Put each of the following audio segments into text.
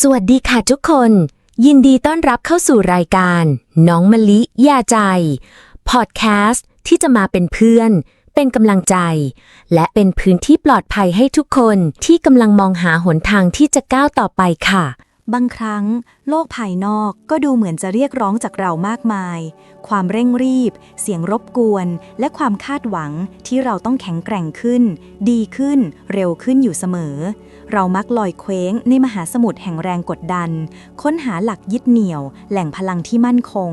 สวัสดีค่ะทุกคน ยินดีต้อนรับเข้าสู่รายการ น้องมะลิยาใจ พอดแคสต์ที่จะมาเป็นเพื่อน เป็นกำลังใจ และเป็นพื้นที่ปลอดภัยให้ทุกคนที่กำลังมองหาหนทางที่จะก้าวต่อไปค่ะ บางครั้ง โลกภายนอกก็ดูเหมือนจะเรียกร้องจากเรามากมาย ความเร่งรีบ เสียงรบกวน และความคาดหวังที่เราต้องแข็งแกร่งขึ้น ดีขึ้น เร็วขึ้นอยู่เสมอ เรามักลอยเคว้งในมหาสมุทรแห่งแรงกดดัน ค้นหาหลักยึดเหนี่ยว แหล่งพลังที่มั่นคง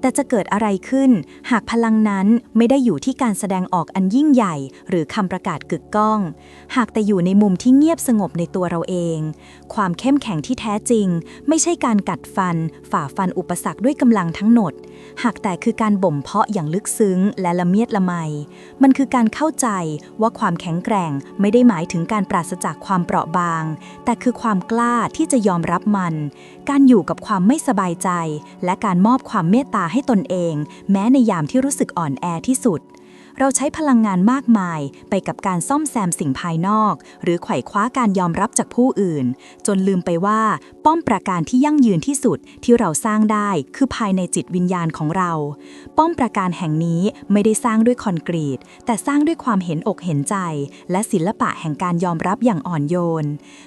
แต่จะเกิดอะไรขึ้น หากพลังนั้นไม่ได้อยู่ที่การแสดงออกอันยิ่งใหญ่ หรือคำประกาศกึกก้อง หากแต่อยู่ในมุมที่เงียบสงบในตัวเราเอง ความเข้มแข็งที่แท้จริง ไม่ใช่การกัดฟัน ฝ่าฟันอุปสรรคด้วยกำลังทั้งหมดหากแต่คือการบ่มเพาะอย่างลึกซึ้ง และละเมียดละไม มันคือการเข้าใจว่าความแข็งแกร่งไม่ได้หมายถึงการปราศจากความเปราะบาง แต่คือความกล้าที่จะยอมรับมัน การอยู่กับความไม่สบายใจ และการมอบความเมตตาให้ตนเอง แม้ในยามที่รู้สึกอ่อนแอที่สุด เราใช้พลังงานมากมายไปกับการซ่อมแซมสิ่งภายนอก หรือไขว่คว้าการยอมรับจากผู้อื่น จนลืมไปว่า ป้อมปราการที่ยั่งยืนที่สุดที่เราสร้างได้คือภายในจิตวิญญาณของเรา ป้อมปราการแห่งนี้ไม่ได้สร้างด้วยคอนกรีต แต่สร้างด้วยความเห็นอกเห็นใจ และศิลปะแห่งการยอมรับอย่างอ่อนโยน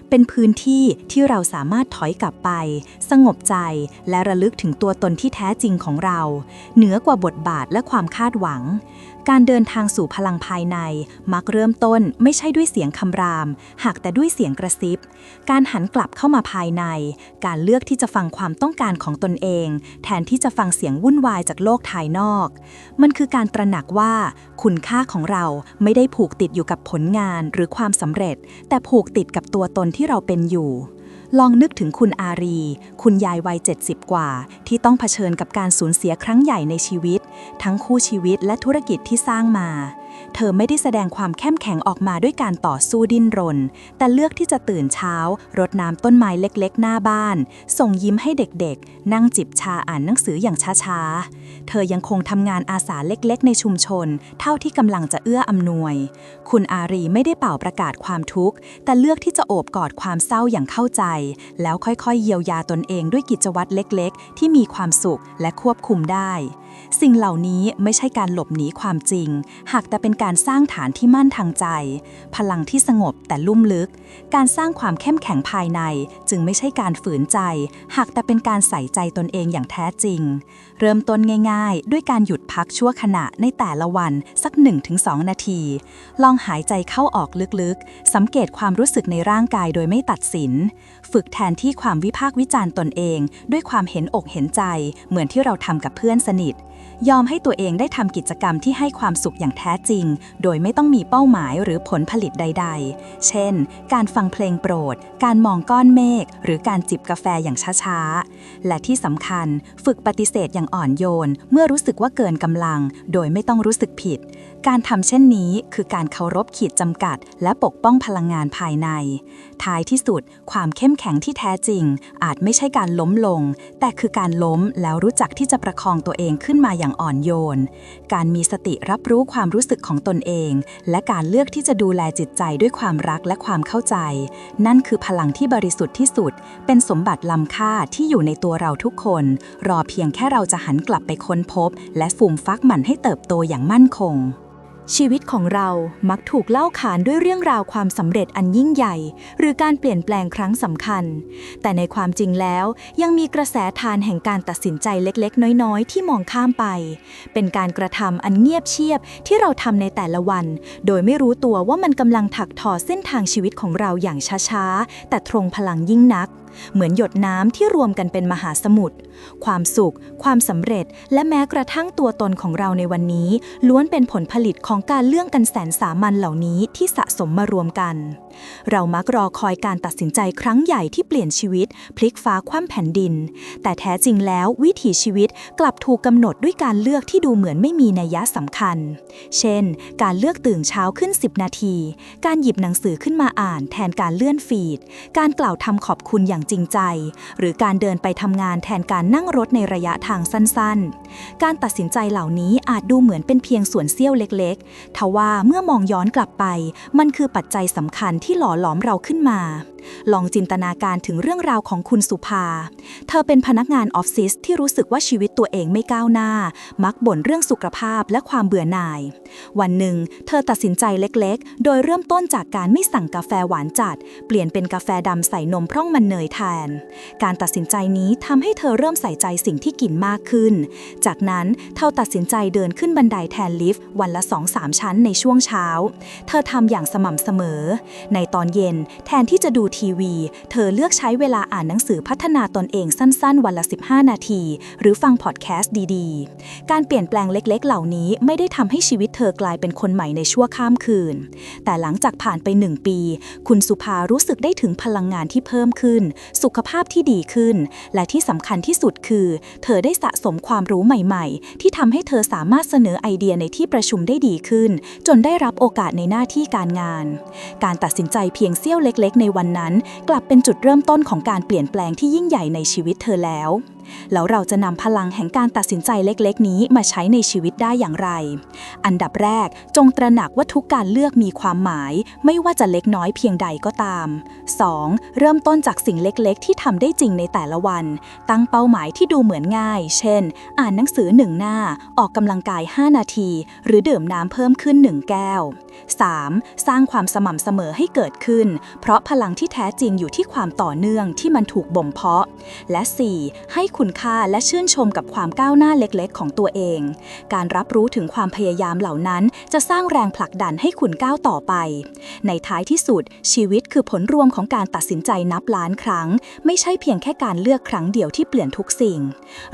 เป็นพื้นที่ที่เราสามารถถอยกลับไป สงบใจและระลึกถึงตัวตนที่แท้จริงของเรา เหนือกว่าบทบาทและความคาดหวัง การเดินทางสู่พลังภายใน มักเริ่มต้นไม่ใช่ด้วยเสียงคำราม หากแต่ด้วยเสียงกระซิบ การหันกลับเข้ามาภายใน การเลือกที่จะฟังความต้องการของตนเอง แทนที่จะฟังเสียงวุ่นวายจากโลกภายนอก มันคือการตระหนักว่า คุณค่าของเราไม่ได้ผูกติดอยู่กับผลงานหรือความสำเร็จ แต่ผูกติดกับตัวตนที่เราเป็นอยู่ลองนึกถึงคุณอารี คุณยายวัย 70 กว่า ที่ต้องเผชิญกับการสูญเสียครั้งใหญ่ในชีวิต ทั้งคู่ชีวิตและธุรกิจที่สร้างมา เธอไม่ได้แสดงความเข้มแข็งออกมาด้วยการต่อสู้ดิ้นรน แต่เลือกที่จะตื่นเช้ารดน้ำต้นไม้เล็กๆ หน้าบ้าน ส่งยิ้มให้เด็กๆ นั่งจิบชาอ่านหนังสืออย่างช้าๆ เธอยังคงทำงานอาสาเล็กๆ ในชุมชน เท่าที่กำลังจะเอื้ออำนวย คุณอารีไม่ได้เป่าประกาศความทุกข์ แต่เลือกที่จะโอบกอดความเศร้าอย่างเข้าใจ แล้วค่อยๆ เยียวยาตนเองด้วยกิจวัตรเล็กๆ ที่มีความสุขและควบคุมได้ สิ่งเหล่านี้ไม่ใช่การหลบหนีความจริง หากแต่เป็นการสร้างฐานที่มั่นทางใจ พลังที่สงบแต่ลุ่มลึก การสร้างความเข้มแข็งภายใน จึงไม่ใช่การฝืนใจ หากแต่เป็นการใส่ใจตนเองอย่างแท้จริง เริ่มต้นง่ายๆ ด้วยการหยุดพักชั่วขณะในแต่ละวันสัก 1-2 นาที ลองหายใจเข้าออกลึกๆ สังเกตความรู้สึกในร่างกายโดยไม่ตัดสิน ฝึกแทนที่ความวิพากษ์วิจารณ์ตนเอง ด้วยความเห็นอกเห็นใจ เหมือนที่เราทำกับเพื่อนสนิทยอมให้ตัวเองได้ทำกิจกรรมที่ให้ความสุขอย่างแท้จริง โดยไม่ต้องมีเป้าหมายหรือผลผลิตใด ๆ เช่น การฟังเพลงโปรด การมองก้อนเมฆ หรือการจิบกาแฟอย่างช้าๆ และที่สำคัญ ฝึกปฏิเสธอย่างอ่อนโยน เมื่อรู้สึกว่าเกินกำลัง โดยไม่ต้องรู้สึกผิดการทำเช่นนี้คือการเคารพขีดจำกัด และปกป้องพลังงานภายใน ท้ายที่สุด ความเข้มแข็งที่แท้จริง อาจไม่ใช่การล้มลง แต่คือการล้มแล้วรู้จักที่จะประคองตัวเองขึ้นมาอย่างอ่อนโยน การมีสติรับรู้ความรู้สึกของตนเอง และการเลือกที่จะดูแลจิตใจด้วยความรักและความเข้าใจ นั่นคือพลังที่บริสุทธิ์ที่สุด เป็นสมบัติล้ำค่าที่อยู่ในตัวเราทุกคน รอเพียงแค่เราจะหันกลับไปค้นพบ และฟูมฟักมันให้เติบโตอย่างมั่นคง ชีวิตของเรามักถูกเล่าขานด้วยเรื่องราวความสำเร็จอันยิ่งใหญ่ หรือการเปลี่ยนแปลงครั้งสำคัญ แต่ในความจริงแล้วยังมีกระแสทานแห่งการตัดสินใจเล็กๆ น้อยๆ ที่มองข้ามไป เป็นการกระทำอันเงียบเชียบที่เราทำในแต่ละวัน โดยไม่รู้ตัวว่ามันกำลังถักทอเส้นทางชีวิตของเราอย่างช้าๆ แต่ตรงพลังยิ่งนัก เหมือนหยดน้ำที่รวมกันเป็นมหาสมุทรความสุข ความสำเร็จ และแม้กระทั่งตัวตนของเราในวันนี้ ล้วนเป็นผลผลิตของการเลื่องกันแสนสามัญเหล่านี้ที่สะสมมารวมกัน เรามักรอคอยการตัดสินใจครั้งใหญ่ที่เปลี่ยนชีวิต พลิกฟ้าคว่ำแผ่นดิน แต่แท้จริงแล้ววิถีชีวิตกลับถูกกำหนดด้วยการเลือกที่ดูเหมือนไม่มีนัยยะสำคัญ เช่น การเลือกตื่นเช้าขึ้น 10 นาที การหยิบหนังสือขึ้นมาอ่านแทนการเลื่อนฟีด การกล่าวทำขอบคุณอย่างจริงใจ หรือการเดินไปทำงานแทนการนั่งรถในระยะทางสั้นๆ การตัดสินใจเหล่านี้อาจดูเหมือนเป็นเพียงส่วนเสี้ยวเล็กๆ ทว่าเมื่อมองย้อนกลับไป มันคือปัจจัยสำคัญที่หล่อหลอมเราขึ้นมา ลองจินตนาการถึงเรื่องราวของคุณสุภา เธอเป็นพนักงานออฟฟิศที่รู้สึกว่าชีวิตตัวเองไม่ก้าวหน้า มักบ่นเรื่องสุขภาพและความเบื่อหน่าย วันหนึ่ง เธอตัดสินใจเล็กๆ โดยเริ่มต้นจากการไม่สั่งกาแฟหวานจัด เปลี่ยนเป็นกาแฟดำใส่นมพร่องมันเนยแทน การตัดสินใจนี้ทำให้เธอเริ่มใส่ใจสิ่งที่กินมากขึ้น จากนั้นเธอตัดสินใจเดินขึ้นบันไดแทนลิฟต์วันละ2-3ชั้นในช่วงเช้า เธอทำอย่างสม่ำเสมอ ในตอนเย็นแทนที่จะดูทีวี เธอเลือกใช้เวลาอ่านหนังสือพัฒนาตนเองสั้นๆ วันละ 15 นาที หรือฟังพอดแคสต์ดีๆ การเปลี่ยนแปลงเล็กๆ เหล่านี้ไม่ได้ทำให้ชีวิตเธอกลายเป็นคนใหม่ในชั่วข้ามคืน แต่หลังจากผ่านไปหนึ่งปี คุณสุภารู้สึกได้ถึงพลังงานที่เพิ่มขึ้น สุขภาพที่ดีขึ้น และที่สำคัญที่สุดคือ เธอได้สะสมความรู้ใหม่ ๆ ที่ทำให้เธอสามารถเสนอไอเดียในที่ประชุมได้ดีขึ้น จนได้รับโอกาสในหน้าที่การงาน การตัดสินใจเพียงเสี้ยวเล็ก ๆ ในวันนั้นกลับเป็นจุดเริ่มต้นของการเปลี่ยนแปลงที่ยิ่งใหญ่ในชีวิตเธอแล้ว แล้วเราจะนำพลังแห่งการตัดสินใจเล็กๆ นี้มาใช้ในชีวิตได้อย่างไร อันดับแรกจงตระหนักว่าทุกการเลือกมีความหมาย ไม่ว่าจะเล็กน้อยเพียงใดก็ตาม 2. เริ่มต้นจากสิ่งเล็กๆ ที่ทำได้จริงในแต่ละวัน ตั้งเป้าหมายที่ดูเหมือนง่าย เช่น อ่านหนังสือหนึ่งหน้า ออกกำลังกาย 5 นาที หรือดื่มน้ำเพิ่มขึ้น 1 แก้ว 3. สร้างความสม่ำเสมอให้เกิดขึ้น เพราะพลังที่แท้จริงอยู่ที่ความต่อเนื่องที่มันถูกบ่มเพาะ และ 4. ให้คุณค่าและชื่นชมกับความก้าวหน้าเล็กๆ ของตัวเอง การรับรู้ถึงความพยายามเหล่านั้น จะสร้างแรงผลักดันให้คุณก้าวต่อไป ในท้ายที่สุด ชีวิตคือผลรวมของการตัดสินใจนับล้านครั้ง ไม่ใช่เพียงแค่การเลือกครั้งเดียวที่เปลี่ยนทุกสิ่ง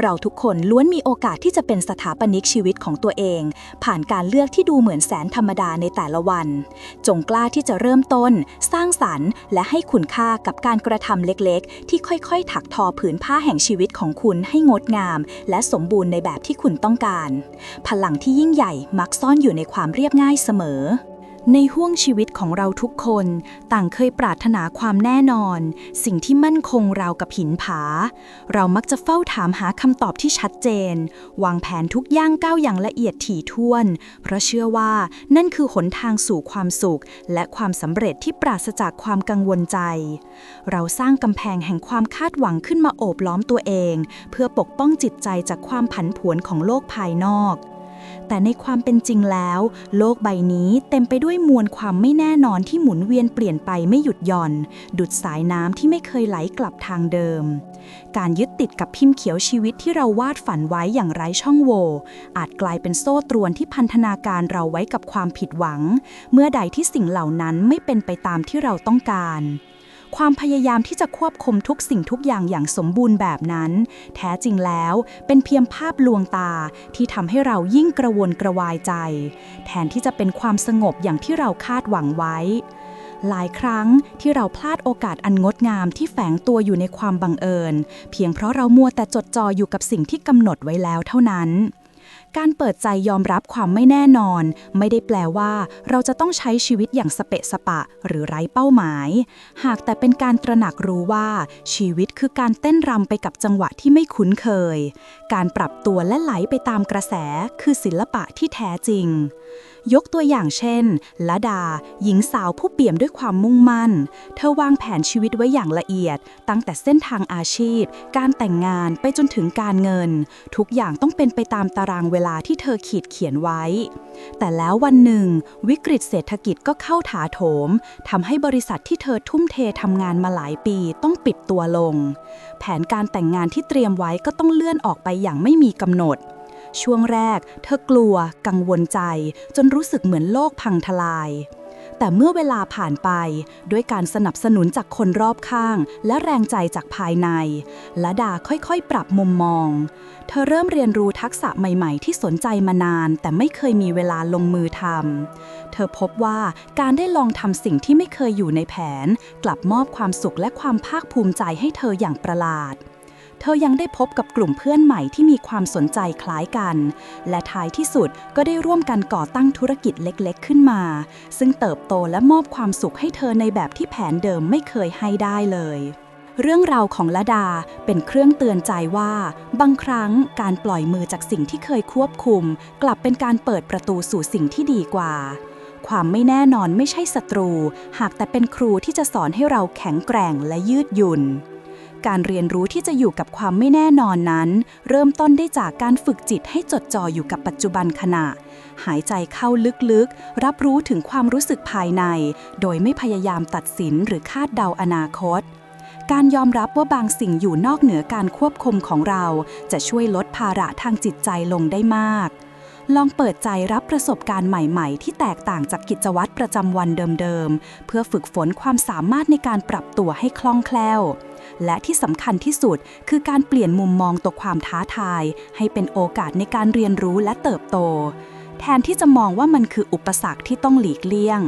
เราทุกคนล้วนมีโอกาสที่จะเป็นสถาปนิกชีวิตของตัวเอง ผ่านการเลือกที่ดูเหมือนแสนธรรมดาในแต่ละวัน จงกล้าที่จะเริ่มต้น สร้างสรรค์ และให้คุณค่ากับการกระทำเล็กๆ ที่ค่อยๆ ถักทอผืนผ้าแห่งชีวิตของคุณให้งดงาม และสมบูรณ์ในแบบที่คุณต้องการ พลังที่ยิ่งใหญ่มักซ่อนอยู่ในความเรียบง่ายเสมอ ในห้วงชีวิตของเราทุกคน ต่างเคยปรารถนาความแน่นอน สิ่งที่มั่นคงราวกับหินผา เรามักจะเฝ้าถามหาคำตอบที่ชัดเจน วางแผนทุกย่างก้าวอย่างละเอียดถี่ถ้วน เพราะเชื่อว่านั่นคือหนทางสู่ความสุข และความสำเร็จที่ปราศจากความกังวลใจ เราสร้างกำแพงแห่งความคาดหวังขึ้นมาโอบล้อมตัวเอง เพื่อปกป้องจิตใจจากความผันผวนของโลกภายนอก แต่ในความเป็นจริงแล้ว โลกใบนี้เต็มไปด้วยมวลความไม่แน่นอนที่หมุนเวียนเปลี่ยนไปไม่หยุดหย่อน ดุดสายน้ำที่ไม่เคยไหลกลับทางเดิม การยึดติดกับพิมพ์เขียวชีวิตที่เราวาดฝันไว้อย่างไร้ช่องโหว่อาจกลายเป็นโซ่ตรวนที่พันธนาการเราไว้กับความผิดหวัง เมื่อใดที่สิ่งเหล่านั้นไม่เป็นไปตามที่เราต้องการ ความพยายามที่จะควบคุมทุกสิ่งทุกอย่างอย่างสมบูรณ์แบบนั้น แท้จริงแล้วเป็นเพียงภาพลวงตาที่ทำให้เรายิ่งกระวนกระวายใจ แทนที่จะเป็นความสงบอย่างที่เราคาดหวังไว้ หลายครั้งที่เราพลาดโอกาสอันงดงามที่แฝงตัวอยู่ในความบังเอิญ เพียงเพราะเรามัวแต่จดจ่ออยู่กับสิ่งที่กำหนดไว้แล้วเท่านั้น การเปิดใจยอมรับความไม่แน่นอน ไม่ได้แปลว่า เราจะต้องใช้ชีวิตอย่างสเปะสปะ หรือไร้เป้าหมาย หากแต่เป็นการตระหนักรู้ว่า ชีวิตคือการเต้นรำไปกับจังหวะที่ไม่คุ้นเคย การปรับตัวและไหลไปตามกระแสคือศิลปะที่แท้จริง ยกตัวอย่างเช่นละดา หญิงสาวผู้เปี่ยมด้วยความมุ่งมั่น เธอวางแผนชีวิตไว้อย่างละเอียด ตั้งแต่เส้นทางอาชีพ การแต่งงานไปจนถึงการเงิน ทุกอย่างต้องเป็นไปตามตารางเวลาที่เธอขีดเขียนไว้ แต่แล้ววันหนึ่ง วิกฤตเศรษฐกิจก็เข้าถาโถมทำให้บริษัทที่เธอทุ่มเททำงานมาหลายปีต้องปิดตัวลง แผนการแต่งงานที่เตรียมไว้ก็ต้องเลื่อนออกไปอย่างไม่มีกำหนด ช่วงแรก เธอกลัว กังวลใจ จนรู้สึกเหมือนโลกพังทลาย แต่เมื่อเวลาผ่านไป ด้วยการสนับสนุนจากคนรอบข้าง และแรงใจจากภายในละดาค่อยๆ ปรับมุมมอง เธอเริ่มเรียนรู้ทักษะใหม่ๆ ที่สนใจมานาน แต่ไม่เคยมีเวลาลงมือทำเธอพบว่าการได้ลองทำสิ่งที่ไม่เคยอยู่ในแผน กลับมอบความสุขและความภาคภูมิใจให้เธออย่างประหลาด เธอยังได้พบกับกลุ่มเพื่อนใหม่ที่มีความสนใจคล้ายกัน และท้ายที่สุดก็ได้ร่วมกันก่อตั้งธุรกิจเล็กๆ ขึ้นมา ซึ่งเติบโตและมอบความสุขให้เธอในแบบที่แผนเดิมไม่เคยให้ได้เลยเรื่องราวของละดาเป็นเครื่องเตือนใจว่า บางครั้งการปล่อยมือจากสิ่งที่เคยควบคุม กลับเป็นการเปิดประตูสู่สิ่งที่ดีกว่า ความไม่แน่นอนไม่ใช่ศัตรู หากแต่เป็นครูที่จะสอนให้เราแข็งแกร่งและยืดหยุ่น การเรียนรู้ที่จะอยู่กับความไม่แน่นอนนั้น เริ่มต้นได้จากการฝึกจิตให้จดจ่ออยู่กับปัจจุบันขณะ หายใจเข้าลึกๆ รับรู้ถึงความรู้สึกภายใน โดยไม่พยายามตัดสินหรือคาดเดาอนาคต การยอมรับว่าบางสิ่งอยู่นอกเหนือการควบคุมของเรา จะช่วยลดภาระทางจิตใจลงได้มากลองเปิดใจรับประสบการณ์ใหม่ๆ ที่แตกต่างจากกิจวัตรประจำวันเดิมๆ เพื่อฝึกฝนความสามารถในการปรับตัวให้คล่องแคล่ว และที่สำคัญที่สุดคือการเปลี่ยนมุมมองต่อความท้าทาย ให้เป็นโอกาสในการเรียนรู้และเติบโต แทนที่จะมองว่ามันคืออุปสรรคที่ต้องหลีกเลี่ยง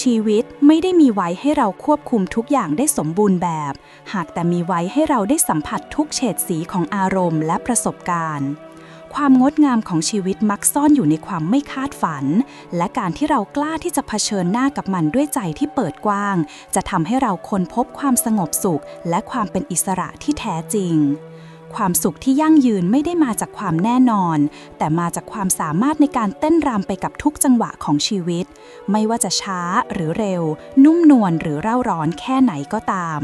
ชีวิตไม่ได้มีไว้ให้เราควบคุมทุกอย่างได้สมบูรณ์แบบ หากแต่มีไว้ให้เราได้สัมผัสทุกเฉดสีของอารมณ์และประสบการณ์ ความงดงามของชีวิตมักซ่อนอยู่ในความไม่คาดฝัน และการที่เรากล้าที่จะเผชิญหน้ากับมันด้วยใจที่เปิดกว้าง จะทำให้เราค้นพบความสงบสุข และความเป็นอิสระที่แท้จริง ความสุขที่ยั่งยืนไม่ได้มาจากความแน่นอน แต่มาจากความสามารถในการเต้นรำไปกับทุกจังหวะของชีวิต ไม่ว่าจะช้าหรือเร็ว นุ่มนวลหรือเร่าร้อนแค่ไหนก็ตาม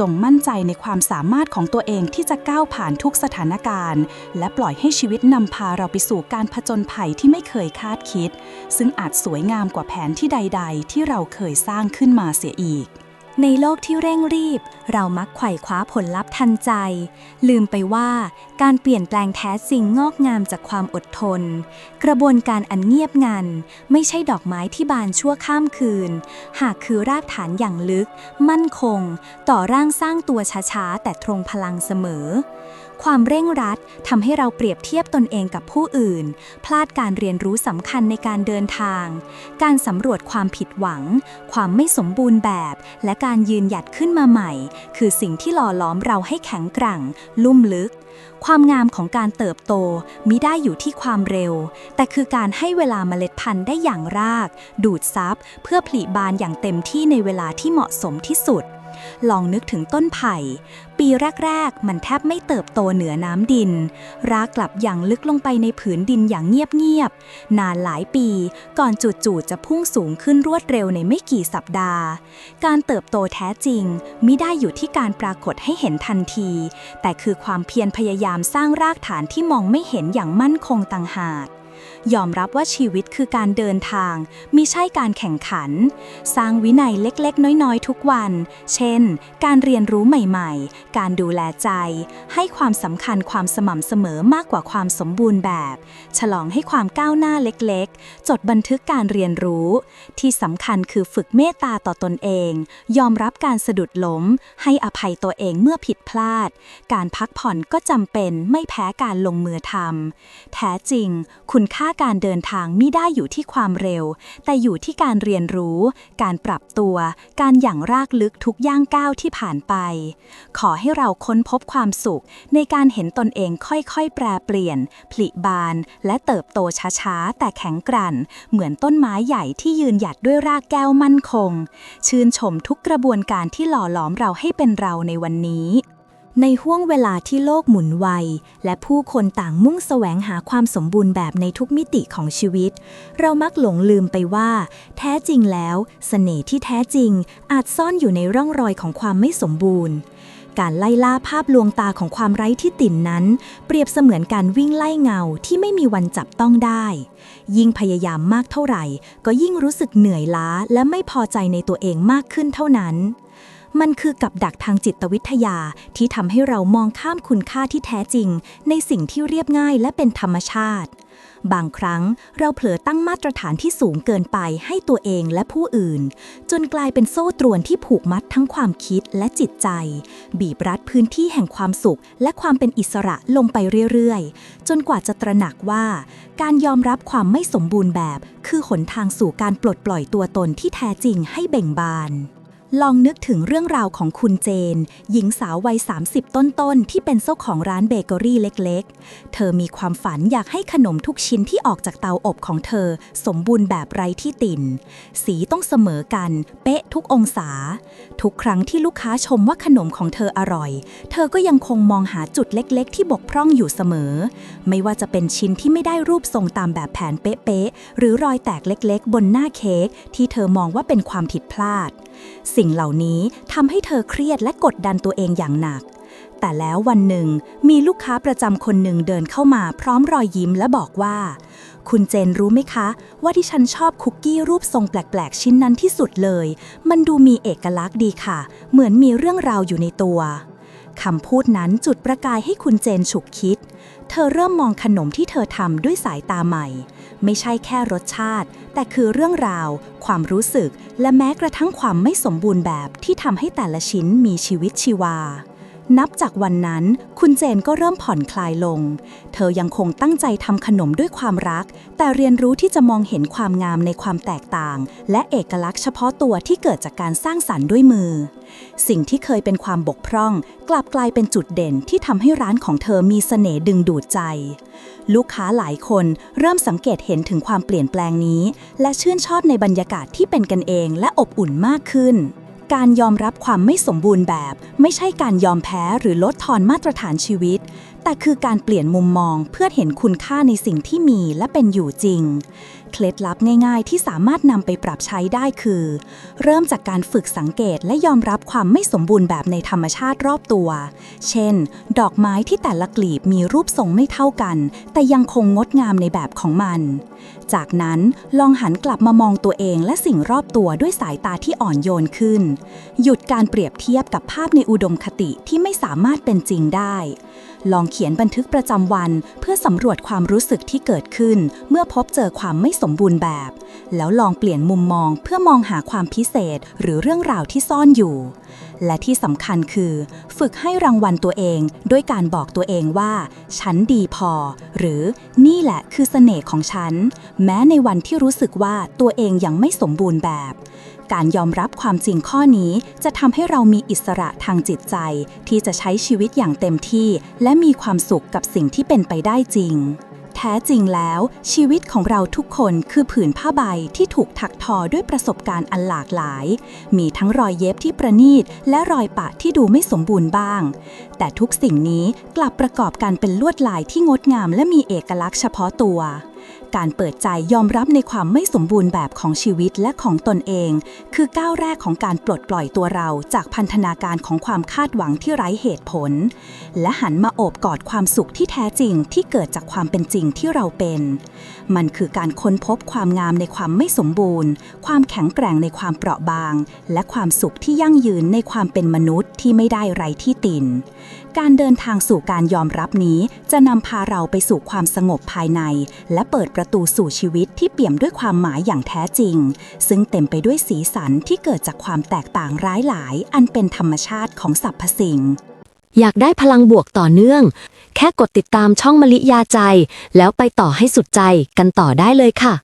จงมั่นใจในความสามารถของตัวเองที่จะก้าวผ่านทุกสถานการณ์ และปล่อยให้ชีวิตนำพาเราไปสู่การผจญภัยที่ไม่เคยคาดคิด ซึ่งอาจสวยงามกว่าแผนที่ใด ๆ ที่เราเคยสร้างขึ้นมาเสียอีก ในโลกที่เร่งรีบ เรามักไขว่คว้าผลลัพธ์ทันใจ ลืมไปว่าการเปลี่ยนแปลงแท้จริงงอกงามจากความอดทน กระบวนการอันเงียบงัน ไม่ใช่ดอกไม้ที่บานชั่วข้ามคืน หากคือรากฐานอย่างลึก มั่นคง ต่อร่างสร้างตัวช้าๆ แต่ตรงพลังเสมอ ความเร่งรัดทำให้เราเปรียบเทียบตนเองกับผู้อื่น พลาดการเรียนรู้สำคัญในการเดินทาง การสำรวจความผิดหวัง ความไม่สมบูรณ์แบบ และการยืนหยัดขึ้นมาใหม่ คือสิ่งที่หล่อล้อมเราให้แข็งแกร่ง ลุ่มลึก ความงามของการเติบโตมิได้อยู่ที่ความเร็ว แต่คือการให้เวลาเมล็ดพันธุ์ได้อย่างราก ดูดซับเพื่อผลิบานอย่างเต็มที่ในเวลาที่เหมาะสมที่สุด ลองนึกถึงต้นไผ่ ปีแรก ๆ มันแทบไม่เติบโตเหนือน้ำดิน รากกลับอย่างลึกลงไปในผืนดินอย่างเงียบ ๆ นานหลายปีก่อนจู่ๆจะพุ่งสูงขึ้นรวดเร็วในไม่กี่สัปดาห์ การเติบโตแท้จริงมิได้อยู่ที่การปรากฏให้เห็นทันที แต่คือความเพียรพยายามสร้างรากฐานที่มองไม่เห็นอย่างมั่นคงต่างหาก ยอมรับว่าชีวิตคือการเดินทาง มิใช่การแข่งขัน สร้างวินัยเล็กๆ น้อยๆ ทุกวัน เช่น การเรียนรู้ใหม่ๆ การดูแลใจ ให้ความสำคัญความสม่ำเสมอมากกว่าความสมบูรณ์แบบ ฉลองให้ความก้าวหน้าเล็กๆ จดบันทึกการเรียนรู้ ที่สำคัญคือฝึกเมตตาต่อตนเอง ยอมรับการสะดุดล้ม ให้อภัยตัวเองเมื่อผิดพลาด การพักผ่อนก็จำเป็นไม่แพ้การลงมือทำแท้จริง คุณค่าการเดินทางมิได้อยู่ที่ความเร็ว แต่อยู่ที่การเรียนรู้ การปรับตัว การหยั่งรากลึกทุกย่างก้าวที่ผ่านไป ขอให้เราค้นพบความสุข ในการเห็นตนเองค่อยๆ แปรเปลี่ยน ผลิบาน และเติบโตช้าๆ แต่แข็งกร่งเหมือนต้นไม้ใหญ่ที่ยืนหยัดด้วยรากแก้วมั่นคง ชื่นชมทุกกระบวนการที่หล่อหลอมเราให้เป็นเราในวันนี้ ในห้วงเวลาที่โลกหมุนไว และผู้คนต่างมุ่งแสวงหาความสมบูรณ์แบบในทุกมิติของชีวิต เรามักหลงลืมไปว่า แท้จริงแล้วเสน่ห์ที่แท้จริงอาจซ่อนอยู่ในร่องรอยของความไม่สมบูรณ์ การไล่ล่าภาพลวงตาของความไร้ที่ติ่นนั้น เปรียบเสมือนการวิ่งไล่เงาที่ไม่มีวันจับต้องได้ ยิ่งพยายามมากเท่าไหร่ ก็ยิ่งรู้สึกเหนื่อยล้าและไม่พอใจในตัวเองมากขึ้นเท่านั้น มันคือกับดักทางจิตวิทยาที่ทำให้เรามองข้ามคุณค่าที่แท้จริง ในสิ่งที่เรียบง่ายและเป็นธรรมชาติ บางครั้งเราเผลอตั้งมาตรฐานที่สูงเกินไปให้ตัวเองและผู้อื่น จนกลายเป็นโซ่ตรวนที่ผูกมัดทั้งความคิดและจิตใจ บีบรัดพื้นที่แห่งความสุข และความเป็นอิสระลงไปเรื่อยๆ จนกว่าจะตระหนักว่า การยอมรับความไม่สมบูรณ์แบบ คือหนทางสู่การปลดปล่อยตัวตนที่แท้จริงให้เบ่งบาน ลองนึกถึงเรื่องราวของคุณเจน หญิงสาววัย 30 ต้นๆ ที่เป็นเจ้าของร้านเบเกอรี่เล็กๆ เธอมีความฝันอยากให้ขนมทุกชิ้นที่ออกจากเตาอบของเธอ สมบูรณ์แบบไร้ที่ติ่น สีต้องเสมอกัน เป๊ะทุกองศา ทุกครั้งที่ลูกค้าชมว่าขนมของเธออร่อย เธอก็ยังคงมองหาจุดเล็กๆ ที่บกพร่องอยู่เสมอ ไม่ว่าจะเป็นชิ้นที่ไม่ได้รูปทรงตามแบบแผนเป๊ะๆหรือรอยแตกเล็กๆ บนหน้าเค้กที่เธอมองว่าเป็นความผิดพลาด สิ่งเหล่านี้ทำให้เธอเครียดและกดดันตัวเองอย่างหนัก แต่แล้ววันหนึ่งมีลูกค้าประจำคนหนึ่งเดินเข้ามาพร้อมรอยยิ้มและบอกว่า คุณเจนรู้ไหมคะ ว่าที่ฉันชอบคุกกี้รูปทรงแปลกๆ ชิ้นนั้นที่สุดเลย มันดูมีเอกลักษณ์ดีค่ะ เหมือนมีเรื่องราวอยู่ในตัว คำพูดนั้นจุดประกายให้คุณเจนฉุกคิด เธอเริ่มมองขนมที่เธอทำด้วยสายตาใหม่ ไม่ใช่แค่รสชาติ แต่คือเรื่องราว ความรู้สึก และแม้กระทั่งความไม่สมบูรณ์แบบที่ทำให้แต่ละชิ้นมีชีวิตชีวา นับจากวันนั้นคุณเจนก็เริ่มผ่อนคลายลง เธอยังคงตั้งใจทำขนมด้วยความรัก แต่เรียนรู้ที่จะมองเห็นความงามในความแตกต่าง และเอกลักษณ์เฉพาะตัวที่เกิดจากการสร้างสรรค์ด้วยมือ สิ่งที่เคยเป็นความบกพร่อง กลับกลายเป็นจุดเด่นที่ทำให้ร้านของเธอมีเสน่ห์ดึงดูดใจ ลูกค้าหลายคนเริ่มสังเกตเห็นถึงความเปลี่ยนแปลงนี้ และชื่นชอบในบรรยากาศที่เป็นกันเองและอบอุ่นมากขึ้น การยอมรับความไม่สมบูรณ์แบบ ไม่ใช่การยอมแพ้หรือลดทอนมาตรฐานชีวิต แต่คือการเปลี่ยนมุมมองเพื่อเห็นคุณค่าในสิ่งที่มีและเป็นอยู่จริง เคล็ดลับง่ายๆ ที่สามารถนำไปปรับใช้ได้คือ เริ่มจากการฝึกสังเกตและยอมรับความไม่สมบูรณ์แบบในธรรมชาติรอบตัว เช่น ดอกไม้ที่แต่ละกลีบมีรูปทรงไม่เท่ากัน แต่ยังคงงดงามในแบบของมัน จากนั้นลองหันกลับมามองตัวเองและสิ่งรอบตัวด้วยสายตาที่อ่อนโยนขึ้น หยุดการเปรียบเทียบกับภาพในอุดมคติที่ไม่สามารถเป็นจริงได้ ลองเขียนบันทึกประจำวัน เพื่อสำรวจความรู้สึกที่เกิดขึ้น เมื่อพบเจอความไม่สมบูรณ์แบบ แล้วลองเปลี่ยนมุมมองเพื่อมองหาความพิเศษ หรือเรื่องราวที่ซ่อนอยู่ และที่สำคัญคือ ฝึกให้รางวัลตัวเองด้วยการบอกตัวเองว่า ฉันดีพอ หรือนี่แหละคือเสน่ห์ของฉัน แม้ในวันที่รู้สึกว่าตัวเองยังไม่สมบูรณ์แบบ การยอมรับความจริงข้อนี้จะทำให้เรามีอิสระทางจิตใจ ที่จะใช้ชีวิตอย่างเต็มที่ และมีความสุขกับสิ่งที่เป็นไปได้จริง แท้จริงแล้ว ชีวิตของเราทุกคนคือผืนผ้าใบที่ถูกถักทอด้วยประสบการณ์อันหลากหลาย มีทั้งรอยเย็บที่ประณีตและรอยปะที่ดูไม่สมบูรณ์บ้าง แต่ทุกสิ่งนี้กลับประกอบกันเป็นลวดลายที่งดงามและมีเอกลักษณ์เฉพาะตัว การเปิดใจยอมรับในความไม่สมบูรณ์แบบของชีวิตและของตนเอง คือก้าวแรกของการปลดปล่อยตัวเราจากพันธนาการของความคาดหวังที่ไร้เหตุผล และหันมาโอบกอดความสุขที่แท้จริงที่เกิดจากความเป็นจริงที่เราเป็น มันคือการค้นพบความงามในความไม่สมบูรณ์ ความแข็งแกร่งในความเปราะบาง และความสุขที่ยั่งยืนในความเป็นมนุษย์ที่ไม่ได้ไร้ที่ตินการเดินทางสู่การยอมรับนี้จะนำพาเราไปสู่ความสงบภายใน และเปิดประตูสู่ชีวิตที่เปี่ยมด้วยความหมายอย่างแท้จริง ซึ่งเต็มไปด้วยสีสันที่เกิดจากความแตกต่างร้ายหลาย อันเป็นธรรมชาติของสรรพสิ่ง อยากได้พลังบวกต่อเนื่อง แค่กดติดตามช่องมลิยาใจ แล้วไปต่อให้สุดใจกันต่อได้เลยค่ะ